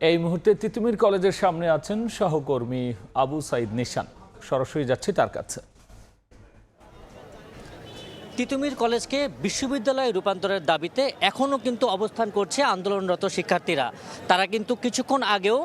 এই মুহূর্তে তিতুমির কলেজের সামনে আছেন সহকর্মী আবু সাইদ নিশান। সরাসরি যাচ্ছি তার কাছে। তিতুমির কলেজকে বিশ্ববিদ্যালয়ে রূপান্তরের দাবিতে এখনও কিন্তু অবস্থান করছে আন্দোলনরত শিক্ষার্থীরা। তারা কিন্তু কিছুক্ষণ আগেও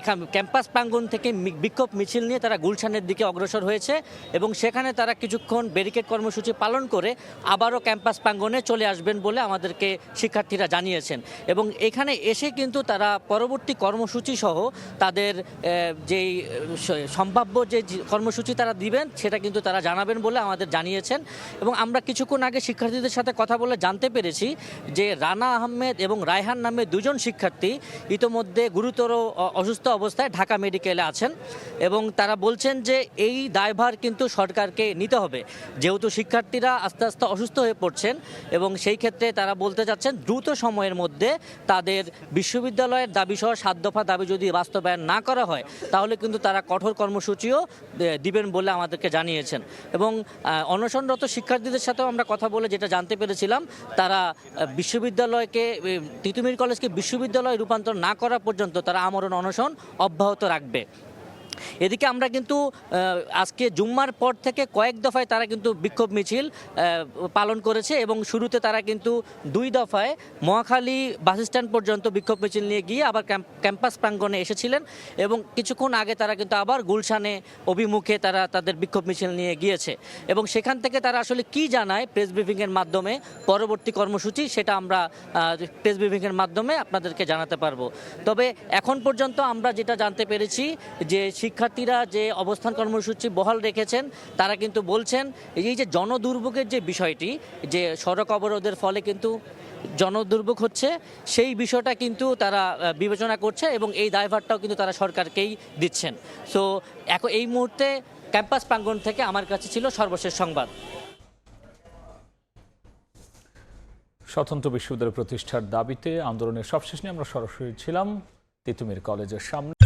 এখান ক্যাম্পাস প্রাঙ্গণ থেকে বিক্ষোভ মিছিল নিয়ে তারা গুলশানের দিকে অগ্রসর হয়েছে এবং সেখানে তারা কিছুক্ষণ ব্যারিকেড কর্মসূচি পালন করে আবারও ক্যাম্পাস প্রাঙ্গণে চলে আসবেন বলে আমাদেরকে শিক্ষার্থীরা জানিয়েছেন। এবং এখানে এসে কিন্তু তারা পরবর্তী কর্মসূচি সহ তাদের যেই সম্ভাব্য যে যে কর্মসূচি তারা দিবেন, সেটা কিন্তু তারা জানাবেন বলে আমাদের জানিয়েছেন। এবং আমরা কিছুক্ষণ আগে শিক্ষার্থীদের সাথে কথা বলে জানতে পেরেছি যে রানা আহমেদ এবং রায়হান নামে দুজন শিক্ষার্থী ইতোমধ্যে গুরুতর অসুস্থ অবস্থায় ঢাকা মেডিকেলে আছেন এবং তারা বলছেন যে এই দায়ভার কিন্তু সরকারকে নিতে হবে। যেহেতু শিক্ষার্থীরা আস্তে আস্তে অসুস্থ হয়ে পড়ছেন এবং সেই ক্ষেত্রে তারা বলতে চাচ্ছেন দ্রুত সময়ের মধ্যে তাদের বিশ্ববিদ্যালয়ের দাবি সহ সাত দফা দাবি যদি বাস্তবায়ন না করা হয়, তাহলে কিন্তু তারা কঠোর কর্মসূচিও দিবেন বলে আমাদেরকে জানিয়েছেন। এবং অনশনরত শিক্ষার্থীদের সাথেও আমরা কথা বলে যেটা জানতে পেরেছিলাম, তারা বিশ্ববিদ্যালয়কে তিতুমির কলেজকে বিশ্ববিদ্যালয় রূপান্তর না করা পর্যন্ত তারা আমরণ অনশন অব্যাহত রাখবে। এদিকে আমরা কিন্তু আজকে জুম্মার পর থেকে কয়েক দফায় তারা কিন্তু বিক্ষোভ মিছিল পালন করেছে এবং শুরুতে তারা কিন্তু দুই দফায় মহাখালী বাস স্ট্যান্ড পর্যন্ত বিক্ষোভ মিছিল নিয়ে গিয়ে আবার ক্যাম্পাস প্রাঙ্গণে এসেছিলেন এবং কিছুক্ষণ আগে তারা কিন্তু আবার গুলশানে অভিমুখে তারা তাদের বিক্ষোভ মিছিল নিয়ে গিয়েছে। এবং সেখান থেকে তারা আসলে কি জানায় প্রেস ব্রিফিংয়ের মাধ্যমে? পরবর্তী কর্মসূচি সেটা আমরা প্রেস ব্রিফিংয়ের মাধ্যমে আপনাদেরকে জানাতে পারব। তবে এখন পর্যন্ত আমরা যেটা জানতে পেরেছি যে শিক্ষার্থীরা যে অবস্থান কর্মসূচি বহাল রেখেছেন, তারা কিন্তু বলছেন, এই যে জনদুর্ভোগের যে বিষয়টি, যে সড়ক অবরোধের ফলে কিন্তু জনদুর্ভোগ হচ্ছে, সেই বিষয়টা কিন্তু তারা বিবেচনা করছে এবং এই দায়ভারটাও কিন্তু তারা সরকারকেই দিচ্ছেন। সো এখন এই মুহূর্তে ক্যাম্পাস প্রাঙ্গণ থেকে আমার কাছে ছিল সর্বশেষ সংবাদ। স্বতন্ত্র বিশ্ববিদ্যালয় প্রতিষ্ঠার দাবিতে আন্দোলনের সবশেষ নিয়ে আমরা সরাসরি ছিলাম তিতুমির কলেজের সামনে।